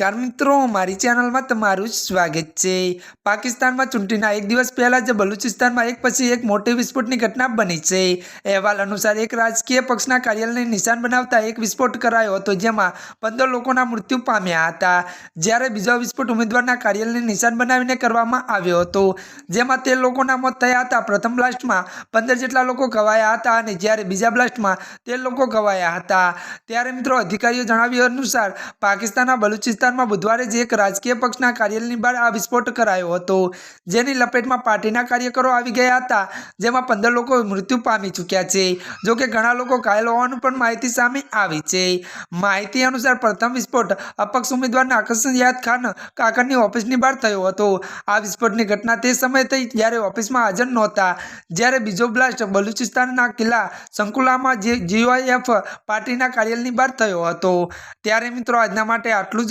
નમસ્કાર મિત્રો, મારી ચેનલમાં તમારું સ્વાગત છે. પાકિસ્તાનમાં ચૂંટણીના એક દિવસ પહેલાં જ બલુચિસ્તાનમાં એક પછી એક મોટી વિસ્ફોટની ઘટના બની છે. અહેવાલ અનુસાર એક રાજકીય પક્ષના કાર્યાલયને નિશાન બનાવતા એક વિસ્ફોટ કરાયો હતો, જેમાં પંદર લોકોના મૃત્યુ પામ્યા હતા. જ્યારે બીજો વિસ્ફોટ ઉમેદવારના કાર્યાલયને નિશાન બનાવીને કરવામાં આવ્યો હતો, જેમાં તે લોકોના મોત થયા હતા. પ્રથમ બ્લાસ્ટમાં પંદર જેટલા લોકો ઘવાયા હતા અને જ્યારે બીજા બ્લાસ્ટમાં તે લોકો ઘવાયા હતા. ત્યારે મિત્રો, અધિકારીઓ જણાવ્યું અનુસાર, પાકિસ્તાનના બલુચિસ્તાનમાં બુધવારે જ એક રાજકીય પક્ષના કાર્યાલયની બહાર આ વિસ્ફોટ કરાયો હતો. જેની લપેટમાં પાર્ટીના કાર્યકરો આવી ગયા હતા, જેમાં પંદર લોકો મૃત્યુ પામી ચૂક્યા છે. જો કે ઘણા લોકો ઘાયલ હોવાનું પણ માહિતી સામે આવી છે. માહિતી અનુસાર પ્રથમ વિસ્ફોટ અપક્ષ ઉમેદવારના આકર્ષણ યાદ ખાન કાકરની ઓફિસની બહાર થયો હતો. આ વિસ્ફોટની ઘટના તે સમયે થઈ જ્યારે ઓફિસમાં હાજર નહોતા. જ્યારે બીજો બ્લાસ્ટ બલુચિસ્તાનના કિલ્લા સંકુલામાં જે જીઓએફ પાર્ટીના કાર્યાલયની બહાર થયો હતો. ત્યારે મિત્રો, આજના માટે આટલું જ.